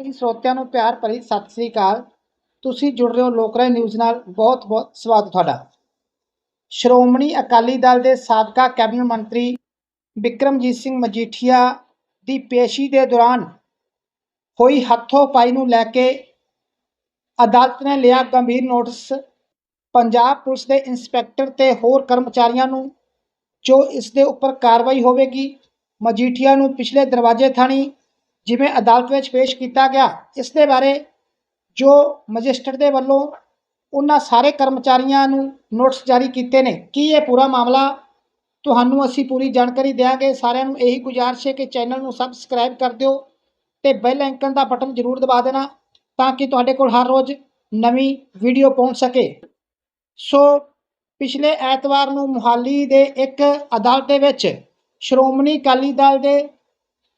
ਸਹੀ ਸਰੋਤਿਆਂ ਨੂੰ ਪਿਆਰ ਭਰੀ ਸਤਿ ਸ੍ਰੀ ਅਕਾਲ। ਤੁਸੀਂ ਜੁੜ ਰਹੇ ਹੋ ਲੋਕਰਾਏ ਨਿਊਜ਼ ਨਾਲ। ਬਹੁਤ ਬਹੁਤ ਸਵਾਗਤ ਤੁਹਾਡਾ। ਸ਼੍ਰੋਮਣੀ ਅਕਾਲੀ ਦਲ ਦੇ ਸਾਬਕਾ ਕੈਬਨਿਟ ਮੰਤਰੀ ਵਿਕਰਮਜੀਤ ਸਿੰਘ ਮਜੀਠੀਆ ਦੀ ਪੇਸ਼ੀ ਦੇ ਦੌਰਾਨ ਹੋਈ ਹੱਥੋਂ ਪਾਈ ਨੂੰ ਲੈ ਕੇ ਅਦਾਲਤ ਨੇ ਲਿਆ ਗੰਭੀਰ ਨੋਟਿਸ। ਪੰਜਾਬ ਪੁਲਿਸ ਦੇ ਇੰਸਪੈਕਟਰ ਤੇ ਹੋਰ ਕਰਮਚਾਰੀਆਂ ਨੂੰ ਜੋ ਇਸ ਦੇ ਉੱਪਰ ਕਾਰਵਾਈ ਹੋਵੇਗੀ, ਮਜੀਠੀਆ ਨੂੰ ਪਿਛਲੇ ਦਰਵਾਜ਼ੇ ਥਾਣੀ ਜਿਵੇਂ ਅਦਾਲਤ ਵਿੱਚ ਪੇਸ਼ ਕੀਤਾ ਗਿਆ, ਇਸ ਦੇ ਬਾਰੇ ਜੋ ਮੈਜਿਸਟਰੇਟ ਦੇ ਵੱਲੋਂ ਉਹਨਾਂ ਸਾਰੇ ਕਰਮਚਾਰੀਆਂ ਨੂੰ ਨੋਟਿਸ ਜਾਰੀ ਕੀਤੇ ਨੇ, ਕੀ ਇਹ ਪੂਰਾ ਮਾਮਲਾ ਤੁਹਾਨੂੰ ਅਸੀਂ ਪੂਰੀ ਜਾਣਕਾਰੀ ਦੇਵਾਂਗੇ ਸਾਰਿਆਂ ਨੂੰ ਇਹੀ ਗੁਜ਼ਾਰਿਸ਼ ਹੈ ਕਿ ਚੈਨਲ ਨੂੰ ਸਬਸਕ੍ਰਾਈਬ ਕਰ ਦਿਓ ਤੇ ਬੈਲ ਆਈਕਨ ਦਾ ਬਟਨ ਜ਼ਰੂਰ ਦਬਾ ਦੇਣਾ ਤਾਂ ਕਿ ਤੁਹਾਡੇ ਕੋਲ ਹਰ ਰੋਜ਼ ਨਵੀਂ ਵੀਡੀਓ ਪਹੁੰਚ ਸਕੇ। ਸੋ ਪਿਛਲੇ ਐਤਵਾਰ ਨੂੰ ਮੁਹਾਲੀ ਦੇ ਇੱਕ ਅਦਾਲਤ ਦੇ ਵਿੱਚ ਸ਼੍ਰੋਮਣੀ ਅਕਾਲੀ ਦਲ ਦੇ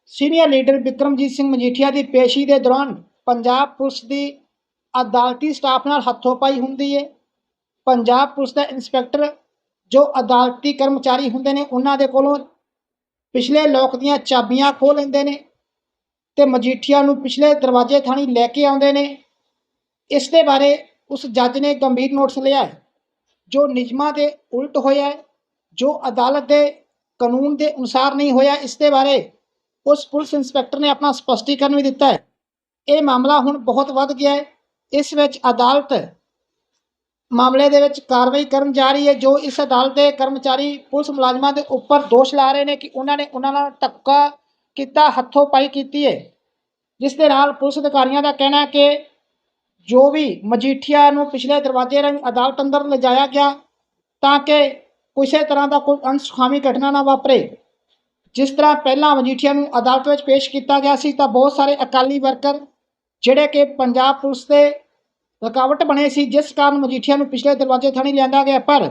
ਸੀਨੀਅਰ ਲੀਡਰ ਵਿਕਰਮਜੀਤ ਸਿੰਘ ਮਜੀਠੀਆ ਦੀ ਪੇਸ਼ੀ ਦੇ ਦੌਰਾਨ ਪੰਜਾਬ ਪੁਲਿਸ ਦੀ ਅਦਾਲਤੀ ਸਟਾਫ ਨਾਲ ਹੱਥੋਂ ਪਾਈ ਹੁੰਦੀ ਹੈ ਪੰਜਾਬ ਪੁਲਿਸ ਦਾ ਇੰਸਪੈਕਟਰ ਜੋ ਅਦਾਲਤੀ ਕਰਮਚਾਰੀ ਹੁੰਦੇ ਨੇ, ਉਹਨਾਂ ਦੇ ਕੋਲੋਂ ਪਿਛਲੇ ਲੋਕ ਦੀਆਂ ਚਾਬੀਆਂ ਖੋਹ ਲੈਂਦੇ ਨੇ ਤੇ ਮਜੀਠੀਆ ਨੂੰ ਪਿਛਲੇ ਦਰਵਾਜ਼ੇ ਥਾਣੀ ਲੈ ਕੇ ਆਉਂਦੇ ਨੇ। ਇਸ ਦੇ ਬਾਰੇ ਉਸ ਜੱਜ ਨੇ ਗੰਭੀਰ ਨੋਟਿਸ ਲਿਆ ਹੈ, ਜੋ ਨਿਯਮਾਂ ਦੇ ਉਲਟ ਹੋਇਆ ਜੋ ਅਦਾਲਤ ਦੇ ਕਾਨੂੰਨ ਦੇ ਅਨੁਸਾਰ ਨਹੀਂ ਹੋਇਆ। ਇਸ ਦੇ ਬਾਰੇ ਉਸ ਪੁਲਿਸ ਇੰਸਪੈਕਟਰ ਨੇ ਆਪਣਾ ਸਪਸ਼ਟੀਕਰਨ ਵੀ ਦਿੱਤਾ ਹੈ। ਇਹ ਮਾਮਲਾ ਹੁਣ ਬਹੁਤ ਵੱਧ ਗਿਆ ਹੈ। ਇਸ ਵਿੱਚ ਅਦਾਲਤ ਮਾਮਲੇ ਦੇ ਵਿੱਚ ਕਾਰਵਾਈ ਕਰਨ ਜਾ ਰਹੀ ਹੈ, ਜੋ ਇਸ ਅਦਾਲਤ ਦੇ ਕਰਮਚਾਰੀ ਪੁਲਿਸ ਮੁਲਾਜ਼ਮਾਂ ਦੇ ਉੱਪਰ ਦੋਸ਼ ਲਾ ਰਹੇ ਨੇ ਕਿ ਉਹਨਾਂ ਨੇ ਉਹਨਾਂ ਨਾਲ ਧੱਕਾ ਕੀਤਾ, ਹੱਥੋਂ ਪਾਈ ਕੀਤੀ ਹੈ। ਜਿਸ ਦੇ ਨਾਲ ਪੁਲਿਸ ਅਧਿਕਾਰੀਆਂ ਦਾ ਕਹਿਣਾ ਹੈ ਕਿ ਜੋ ਵੀ ਮਜੀਠੀਆ ਨੂੰ ਪਿਛਲੇ ਦਰਵਾਜ਼ੇ ਰਾਹੀਂ ਅਦਾਲਤ ਅੰਦਰ ਲਿਜਾਇਆ ਗਿਆ ਤਾਂ ਕਿ ਕਿਸੇ ਤਰ੍ਹਾਂ ਦਾ ਕੋਈ ਅਨਸੁਖਾਵੀ ਘਟਨਾ ਨਾ ਵਾਪਰੇ। ਜਿਸ ਤਰ੍ਹਾਂ ਪਹਿਲਾਂ ਮਜੀਠੀਆ ਨੂੰ ਅਦਾਲਤ ਵਿੱਚ ਪੇਸ਼ ਕੀਤਾ ਗਿਆ ਸੀ, ਤਾਂ ਬਹੁਤ ਸਾਰੇ ਅਕਾਲੀ ਵਰਕਰ ਜਿਹੜੇ ਕਿ ਪੰਜਾਬ ਪੁਲਿਸ ਦੇ ਰੁਕਾਵਟ ਬਣੇ ਸੀ, ਜਿਸ ਕਾਰਨ ਮਜੀਠੀਆ ਨੂੰ ਪਿਛਲੇ ਦਰਵਾਜ਼ੇ ਥਾਣੀ ਲਿਆਂਦਾ ਗਿਆ। ਪਰ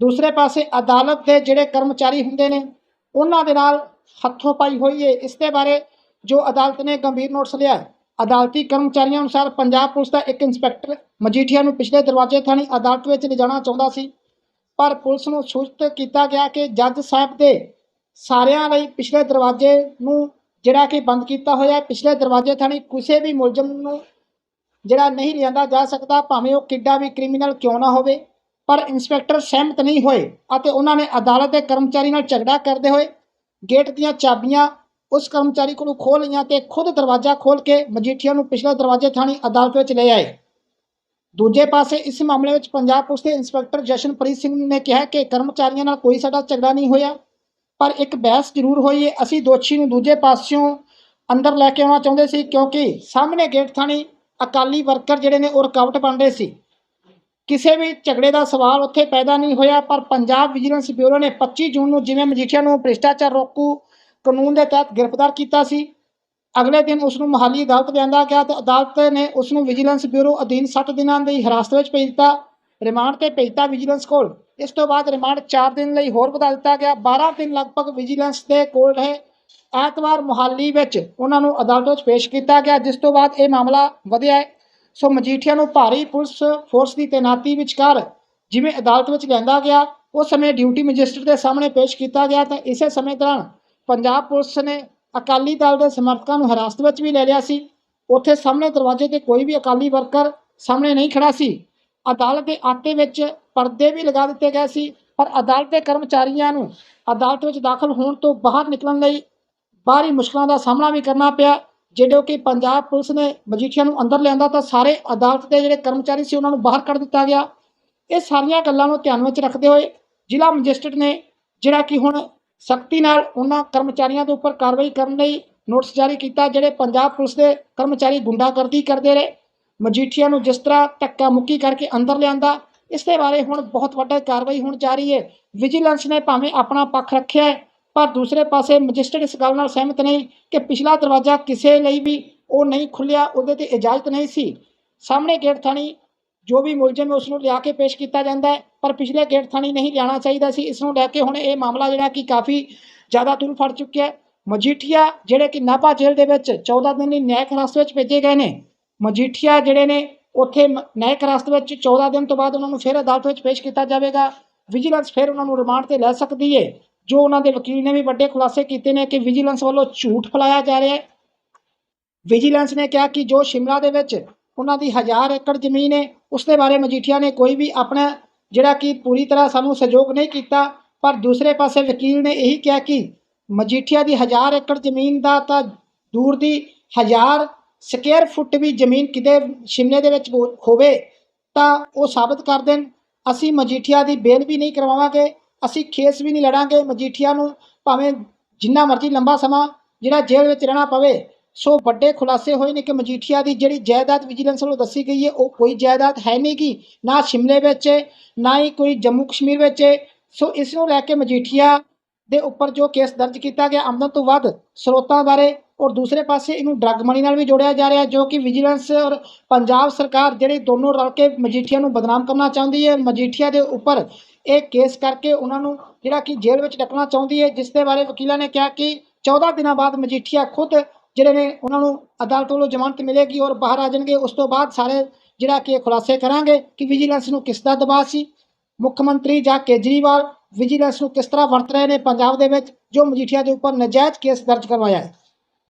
ਦੂਸਰੇ ਪਾਸੇ ਅਦਾਲਤ ਦੇ ਜਿਹੜੇ ਕਰਮਚਾਰੀ ਹੁੰਦੇ ਨੇ, ਉਹਨਾਂ ਦੇ ਨਾਲ ਹੱਥੋਂ ਪਾਈ ਹੋਈ ਹੈ ਇਸ ਦੇ ਬਾਰੇ ਜੋ ਅਦਾਲਤ ਨੇ ਗੰਭੀਰ ਨੋਟਿਸ ਲਿਆ ਅਦਾਲਤੀ ਕਰਮਚਾਰੀਆਂ ਅਨੁਸਾਰ ਪੰਜਾਬ ਪੁਲਿਸ ਦਾ ਇੱਕ ਇੰਸਪੈਕਟਰ ਮਜੀਠੀਆ ਨੂੰ ਪਿਛਲੇ ਦਰਵਾਜ਼ੇ ਥਾਣੀ ਅਦਾਲਤ ਵਿੱਚ ਲਿਜਾਣਾ ਚਾਹੁੰਦਾ ਸੀ। ਪਰ ਪੁਲਿਸ ਨੂੰ ਸੂਚਿਤ ਕੀਤਾ ਗਿਆ ਕਿ ਜੱਜ ਸਾਹਿਬ ਦੇ ਸਾਰਿਆਂ ਲਈ ਪਿਛਲੇ ਦਰਵਾਜ਼ੇ ਨੂੰ ਜਿਹੜਾ ਕਿ ਬੰਦ ਕੀਤਾ ਹੋਇਆ ਹੈ। ਪਿਛਲੇ ਦਰਵਾਜ਼ੇ ਥਾਣੀ ਕਿਸੇ ਵੀ ਮੁਲਜ਼ਮ ਨੂੰ ਜਿਹੜਾ ਨਹੀਂ ਲਿਆਂਦਾ ਜਾ ਸਕਦਾ, ਭਾਵੇਂ ਉਹ ਕਿੱਡਾ ਵੀ ਕ੍ਰਿਮੀਨਲ ਕਿਉਂ ਨਾ ਹੋਵੇ, ਪਰ ਇੰਸਪੈਕਟਰ ਸਹਿਮਤ ਨਹੀਂ ਹੋਏ ਅਤੇ ਉਹਨਾਂ ਨੇ ਅਦਾਲਤ ਦੇ ਕਰਮਚਾਰੀ ਨਾਲ ਝਗੜਾ ਕਰਦੇ ਹੋਏ ਗੇਟ ਦੀਆਂ ਚਾਬੀਆਂ ਉਸ ਕਰਮਚਾਰੀ ਕੋਲੋਂ ਖੋਹ ਲਈਆਂ ਤੇ ਖੁਦ ਦਰਵਾਜ਼ਾ ਖੋਲ ਕੇ ਮਜੀਠੀਆ ਨੂੰ ਪਿਛਲੇ ਦਰਵਾਜ਼ੇ ਥਾਣੀ ਅਦਾਲਤ ਵਿੱਚ ਲੈ ਆਏ। ਦੂਜੇ ਪਾਸੇ ਇਸ ਮਾਮਲੇ ਵਿੱਚ ਪੰਜਾਬ ਪੁਲਿਸ ਦੇ ਇੰਸਪੈਕਟਰ ਜਸ਼ਨਪ੍ਰੀਤ ਸਿੰਘ ਨੇ ਕਿਹਾ ਕਿ ਕਰਮਚਾਰੀਆਂ ਨਾਲ ਕੋਈ ਸਾਡਾ ਝਗੜਾ ਨਹੀਂ ਹੋਇਆ। ਪਰ ਇੱਕ ਬਹਿਸ ਜ਼ਰੂਰ ਹੋਈ। ਹੈ ਅਸੀਂ ਦੋਸ਼ੀ ਨੂੰ ਦੂਜੇ ਪਾਸਿਓਂ ਅੰਦਰ ਲੈ ਕੇ ਆਉਣਾ ਚਾਹੁੰਦੇ ਸੀ ਕਿਉਂਕਿ ਸਾਹਮਣੇ ਗੇਟ ਥਾਣੀ ਅਕਾਲੀ ਵਰਕਰ ਜਿਹੜੇ ਨੇ ਉਹ ਰੁਕਾਵਟ ਬਣ ਰਹੇ ਸੀ। ਕਿਸੇ ਵੀ ਝਗੜੇ ਦਾ ਸਵਾਲ ਉੱਥੇ ਪੈਦਾ ਨਹੀਂ ਹੋਇਆ, ਪਰ ਪੰਜਾਬ ਵਿਜੀਲੈਂਸ ਬਿਊਰੋ ਨੇ 25 ਜੂਨ ਨੂੰ ਜਿਵੇਂ ਮਜੀਠੀਆ ਨੂੰ ਭ੍ਰਿਸ਼ਟਾਚਾਰ ਰੋਕੂ ਕਾਨੂੰਨ ਦੇ ਤਹਿਤ ਗ੍ਰਿਫਤਾਰ ਕੀਤਾ ਸੀ, ਅਗਲੇ ਦਿਨ ਉਸ ਨੂੰ ਮਹਾਲੀ ਅਦਾਲਤ ਲਿਆਂਦਾ ਗਿਆ ਤੇ ਅਦਾਲਤ ਨੇ ਉਸ ਨੂੰ ਵਿਜੀਲੈਂਸ ਬਿਊਰੋ ਅਧੀਨ 60 ਦਿਨਾਂ ਦੀ ਹਿਰਾਸਤ ਵਿੱਚ ਭੇਜ ਦਿੱਤਾ। ਰਿਮਾਂਡ ਤੇ ਭੇਜਤਾ ਵਿਜੀਲੈਂਸ ਕੋਲ। ਇਸ ਤੋਂ ਬਾਅਦ ਰਿਮਾਂਡ 4 ਦਿਨ ਲਈ ਹੋਰ ਵਧਾ ਦਿੱਤਾ ਗਿਆ। 12 ਦਿਨ ਲਗਭਗ ਵਿਜੀਲੈਂਸ ਦੇ ਕੋਲ ਰਹੇ। ਐਤਵਾਰ ਮੁਹਾਲੀ ਵਿੱਚ ਉਹਨਾਂ ਨੂੰ ਅਦਾਲਤ ਵਿੱਚ ਪੇਸ਼ ਕੀਤਾ ਗਿਆ, ਜਿਸ ਤੋਂ ਬਾਅਦ ਇਹ ਮਾਮਲਾ ਵਧਿਆ ਹੈ। ਸੋ ਮਜੀਠੀਆ ਨੂੰ ਭਾਰੀ ਪੁਲਿਸ ਫੋਰਸ ਦੀ ਤੈਨਾਤੀ ਵਿਚਕਾਰ ਜਿਵੇਂ ਅਦਾਲਤ ਵਿੱਚ ਲਿਆਂਦਾ ਗਿਆ, ਉਸ ਸਮੇਂ ਡਿਊਟੀ ਮੈਜਿਸਟਰੇਟ ਦੇ ਸਾਹਮਣੇ ਪੇਸ਼ ਕੀਤਾ ਗਿਆ ਤਾਂ ਇਸੇ ਸਮੇਂ ਦੌਰਾਨ ਪੰਜਾਬ ਪੁਲਿਸ ਨੇ ਅਕਾਲੀ ਦਲ ਦੇ ਸਮਰਥਕਾਂ ਨੂੰ ਹਿਰਾਸਤ ਵਿੱਚ ਵੀ ਲੈ ਲਿਆ ਸੀ। ਉੱਥੇ ਸਾਹਮਣੇ ਦਰਵਾਜ਼ੇ ਤੇ ਕੋਈ ਵੀ ਅਕਾਲੀ ਵਰਕਰ ਸਾਹਮਣੇ ਨਹੀਂ ਖੜਾ ਸੀ। ਅਦਾਲਤ ਦੇ ਆਟੇ ਵਿੱਚ ਪਰਦੇ ਵੀ ਲਗਾ ਦਿੱਤੇ ਗਏ ਸੀ, ਪਰ ਅਦਾਲਤ ਦੇ ਕਰਮਚਾਰੀਆਂ ਨੂੰ ਅਦਾਲਤ ਵਿੱਚ ਦਾਖਲ ਹੋਣ ਤੋਂ ਬਾਹਰ ਨਿਕਲਣ ਲਈ ਬਾਹਰੀ ਮੁਸ਼ਕਲਾਂ ਦਾ ਸਾਹਮਣਾ ਵੀ ਕਰਨਾ ਪਿਆ, ਜਿਹੜੇ ਕਿ ਪੰਜਾਬ ਪੁਲਿਸ ਨੇ ਮਜੀਠੀਆ ਨੂੰ ਅੰਦਰ ਲਿਆਂਦਾ ਤਾਂ ਸਾਰੇ ਅਦਾਲਤ ਦੇ ਜਿਹੜੇ ਕਰਮਚਾਰੀ ਸੀ ਉਹਨਾਂ ਨੂੰ ਬਾਹਰ ਕੱਢ ਦਿੱਤਾ ਗਿਆ। ਇਹ ਸਾਰੀਆਂ ਗੱਲਾਂ ਨੂੰ ਧਿਆਨ ਵਿੱਚ ਰੱਖਦੇ ਹੋਏ ਜ਼ਿਲ੍ਹਾ ਮੈਜਿਸਟਰੇਟ ਨੇ ਜਿਹੜਾ ਕਿ ਹੁਣ ਸਖਤੀ ਨਾਲ ਉਹਨਾਂ ਕਰਮਚਾਰੀਆਂ ਦੇ ਉੱਪਰ ਕਾਰਵਾਈ ਕਰਨ ਲਈ ਨੋਟਿਸ ਜਾਰੀ ਕੀਤਾ, ਜਿਹੜੇ ਪੰਜਾਬ ਪੁਲਿਸ ਦੇ ਕਰਮਚਾਰੀ ਗੁੰਡਾਗਰਦੀ ਕਰਦੇ ਰਹੇ। ਮਜੀਠੀਆ ਨੂੰ ਜਿਸ ਤਰ੍ਹਾਂ ਧੱਕਾ ਮੁੱਕੀ ਕਰਕੇ ਅੰਦਰ ਲਿਆਂਦਾ, ਇਸ ਦੇ ਬਾਰੇ ਹੁਣ ਬਹੁਤ ਵੱਡਾ ਕਾਰਵਾਈ ਹੋਣ ਜਾ ਰਹੀ ਹੈ। ਵਿਜੀਲੈਂਸ ਨੇ ਭਾਵੇਂ ਆਪਣਾ ਪੱਖ ਰੱਖਿਆ ਹੈ, ਪਰ ਦੂਸਰੇ ਪਾਸੇ ਮੈਜਿਸਟਰੇਟ ਇਸ ਗੱਲ ਨਾਲ ਸਹਿਮਤ ਨਹੀਂ ਕਿ ਪਿਛਲਾ ਦਰਵਾਜ਼ਾ ਕਿਸੇ ਲਈ ਵੀ ਉਹ ਨਹੀਂ ਖੁੱਲਿਆ ਉਹਦੇ ਤੇ ਇਜਾਜ਼ਤ ਨਹੀਂ ਸੀ। ਸਾਹਮਣੇ ਗੇਟ ਥਾਣੀ ਜੋ ਵੀ ਮੁਲਜ਼ਮ ਹੈ ਉਸ ਨੂੰ ਲਿਆ ਕੇ ਪੇਸ਼ ਕੀਤਾ ਜਾਂਦਾ ਹੈ, ਪਰ ਪਿਛਲੇ ਗੇਟ ਥਾਣੀ ਨਹੀਂ ਲਿਆਣਾ ਚਾਹੀਦਾ ਸੀ। ਇਸ ਨੂੰ ਲੈ ਕੇ ਹੁਣ ਇਹ ਮਾਮਲਾ ਜਿਹੜਾ ਕਿ ਕਾਫੀ ਜ਼ਿਆਦਾ ਤੁਰ ਫੜ ਚੁੱਕਿਆ ਹੈ। ਮਜੀਠੀਆ, ਜਿਹੜੇ ਕਿ ਨਾਭਾ ਜੇਲ੍ਹ ਦੇ ਵਿੱਚ 14 ਦਿਨ ਲਈ ਨਿਆਇਕ ਹਿਰਾਸਤ ਵਿੱਚ ਭੇਜੇ ਗਏ ਨੇ ਮਜੀਠੀਆ ਜਿਹੜੇ ਨੇ, ਉੱਥੇ ਮ- ਨਿਆਇਕ ਹਿਰਾਸਤ ਵਿੱਚ 14 ਦਿਨ ਤੋਂ ਬਾਅਦ ਉਹਨਾਂ ਨੂੰ ਫਿਰ ਅਦਾਲਤ ਵਿੱਚ ਪੇਸ਼ ਕੀਤਾ ਜਾਵੇਗਾ। ਵਿਜੀਲੈਂਸ ਫਿਰ ਉਹਨਾਂ ਨੂੰ ਰਿਮਾਂਡ ਤੇ ਲੈ ਸਕਦੀ ਹੈ ਜੋ ਉਹਨਾਂ ਦੇ ਵਕੀਲ ਨੇ ਵੀ ਵੱਡੇ ਖੁਲਾਸੇ ਕੀਤੇ ਨੇ ਕਿ ਵਿਜੀਲੈਂਸ ਵੱਲੋਂ ਝੂਠ ਫੈਲਾਇਆ ਜਾ ਰਿਹਾ ਹੈ। ਵਿਜੀਲੈਂਸ ਨੇ ਕਿਹਾ ਕਿ ਜੋ ਸ਼ਿਮਲਾ ਦੇ ਵਿੱਚ ਉਹਨਾਂ ਦੀ 1000 ਏਕੜ ਜ਼ਮੀਨ ਹੈ ਉਸ ਦੇ ਬਾਰੇ ਮਜੀਠੀਆ ਨੇ ਕੋਈ ਵੀ ਆਪਣਾ ਜਿਹੜਾ ਕਿ ਪੂਰੀ ਤਰ੍ਹਾਂ ਸਾਨੂੰ ਸਹਿਯੋਗ ਨਹੀਂ ਕੀਤਾ, ਪਰ ਦੂਸਰੇ ਪਾਸੇ ਵਕੀਲ ਨੇ ਇਹੀ ਕਿਹਾ ਕਿ ਮਜੀਠੀਆ ਦੀ 1000 ਏਕੜ ਜ਼ਮੀਨ ਦਾ ਤਾਂ ਦੂਰ ਦੀ 1000 ਸਕੁਅਰ ਫੁੱਟ ਵੀ ਜ਼ਮੀਨ ਕਿਤੇ ਸ਼ਿਮਲੇ ਦੇ ਵਿੱਚ ਹੋ- ਹੋਵੇ, ਤਾਂ ਉਹ ਸਾਬਤ ਕਰ ਦੇਣ। ਅਸੀਂ ਮਜੀਠੀਆ ਦੀ ਬੇਲ ਵੀ ਨਹੀਂ ਕਰਵਾਵਾਂਗੇ, ਅਸੀਂ ਖੇਸ ਵੀ ਨਹੀਂ ਲੜਾਂਗੇ। ਮਜੀਠੀਆ ਨੂੰ ਭਾਵੇਂ ਜਿੰਨਾ ਮਰਜ਼ੀ ਲੰਬਾ ਸਮਾਂ ਜਿਹੜਾ ਜੇਲ੍ਹ ਵਿੱਚ ਰਹਿਣਾ ਪਵੇ, ਸੋ ਵੱਡੇ ਖੁਲਾਸੇ ਹੋਏ ਨੇ ਕਿ ਮਜੀਠੀਆ ਦੀ ਜਿਹੜੀ ਜਾਇਦਾਦ ਵਿਜੀਲੈਂਸ ਵੱਲੋਂ ਦੱਸੀ ਗਈ ਹੈ, ਉਹ ਕੋਈ ਜਾਇਦਾਦ ਹੈ ਨਹੀਂ ਕਿ ਨਾ ਸ਼ਿਮਲੇ ਵਿੱਚ, ਨਾ ਹੀ ਕੋਈ ਜੰਮੂ ਕਸ਼ਮੀਰ ਵਿੱਚ। ਸੋ ਇਸ ਨੂੰ ਲੈ ਕੇ ਮਜੀਠੀਆ ਦੇ ਉੱਪਰ ਜੋ ਕੇਸ ਦਰਜ ਕੀਤਾ ਗਿਆ, ਆਮਦਨ ਤੋਂ ਵੱਧ ਸਰੋਤਾਂ ਬਾਰੇ ਔਰ ਦੂਸਰੇ ਪਾਸੇ ਇਹਨੂੰ ਡਰੱਗ ਮਨੀ ਨਾਲ ਵੀ ਜੋੜਿਆ ਜਾ ਰਿਹਾ ਜੋ ਕਿ ਵਿਜੀਲੈਂਸ ਔਰ ਪੰਜਾਬ ਸਰਕਾਰ ਜਿਹੜੇ ਦੋਨੋਂ ਰਲ ਕੇ ਮਜੀਠੀਆ ਨੂੰ ਬਦਨਾਮ ਕਰਨਾ ਚਾਹੁੰਦੀ ਹੈ, ਮਜੀਠੀਆ ਦੇ ਉੱਪਰ ਇਹ ਕੇਸ ਕਰਕੇ ਉਹਨਾਂ ਨੂੰ ਜਿਹੜਾ ਕਿ ਜੇਲ੍ਹ ਵਿੱਚ ਡੱਕਣਾ ਚਾਹੁੰਦੀ ਹੈ, ਜਿਸ ਦੇ ਬਾਰੇ ਵਕੀਲਾਂ ਨੇ ਕਿਹਾ ਕਿ 14 ਦਿਨਾਂ ਬਾਅਦ ਮਜੀਠੀਆ ਖੁਦ ਜਿਹੜੇ ਨੇ ਉਹਨਾਂ ਨੂੰ ਅਦਾਲਤ ਵੱਲੋਂ ਜ਼ਮਾਨਤ ਮਿਲੇਗੀ ਔਰ ਬਾਹਰ ਆ ਜਾਣਗੇ। ਉਸ ਤੋਂ ਬਾਅਦ ਸਾਰੇ ਜਿਹੜਾ ਕਿ ਖੁਲਾਸੇ ਕਰਾਂਗੇ ਕਿ ਵਿਜੀਲੈਂਸ ਨੂੰ ਕਿਸ ਦਾ ਦਬਾਅ ਸੀ। ਮੁੱਖ ਮੰਤਰੀ ਜਾਂ ਕੇਜਰੀਵਾਲ ਵਿਜੀਲੈਂਸ ਨੂੰ ਕਿਸ ਤਰ੍ਹਾਂ ਵਰਤ ਰਹੇ ਨੇ ਪੰਜਾਬ ਦੇ ਵਿੱਚ, ਜੋ ਮਜੀਠੀਆ ਦੇ ਉੱਪਰ ਨਜਾਇਜ਼ ਕੇਸ ਦਰਜ ਕਰਵਾਇਆ ਹੈ।